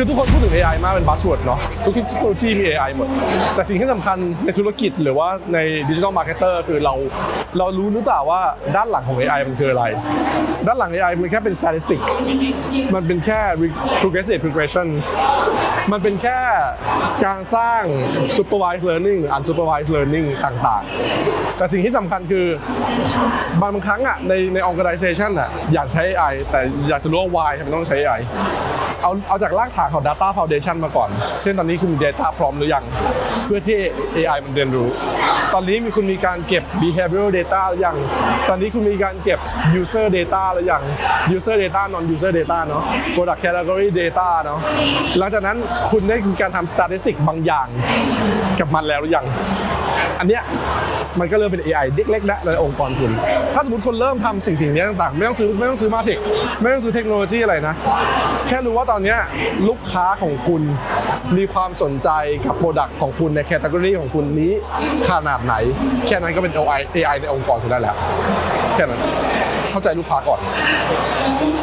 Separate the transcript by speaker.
Speaker 1: คือทุกคนพูดถึง AI มากเป็นบัส w วิร์ดเนาะทุกเทคโนโลยีมี AI หมด แต่สิ่งที่สำคัญในธุรกิจหรือว่าในดิจิทัลมาร์เก็ตเตอร์คือเราเรารู้หรือเปล่าว่าด้านหลังของ AI มันคืออะไร ด้านหลัง AI มันแค่เป็น statistics มันเป็นแค่ progressive regressions มันเป็นแค่การสร้าง supervised learning unsupervised learning ต่างๆ แต่สิ่งที่สำคัญคือบางครั้งอะในใน organization อะอยากใช้ AI แต่อยากจะรู้ว่า why ทำไมต้องใช้ AI เอาเอาจากรากฐานของ data foundation มาก่อน เช่นตอนนี้คุณมี data พร้อมหรือยัง เพื่อที่ AI มันเรียนรู้ ตอนนี้มีคุณมีการเก็บ behavioral data หรือยัง ตอนนี้คุณมีการเก็บ user data หรือยัง user data non user data เนาะ product category data เนาะ หลังจากนั้นคุณได้มีการทำ statistic บางอย่าง กับมันแล้วหรือยัง อันเนี้ยมันก็เริ่มเป็น AI เล็กๆแล้ในองค์กรคุณ ถ้าสมมติคนเริ่มทำสิ่งสิ่งนี้ต่างๆ ไม่ต้องซื้อไม่ต้องซื้อมาเทคไม่ต้องซื้อเทคโนโลยีอะไรนะ แค่รู้ว่าตอนเนี้ยลูกค้าของคุณมีความสนใจกับโปรดักต์ของคุณในแคตตากรีของคุณนี้ขนาดไหน แค่นั้นก็เป็น AI AI ในองค์กรคุณได้แล้ว แค่นั้นเข้าใจลูกค้าก่อน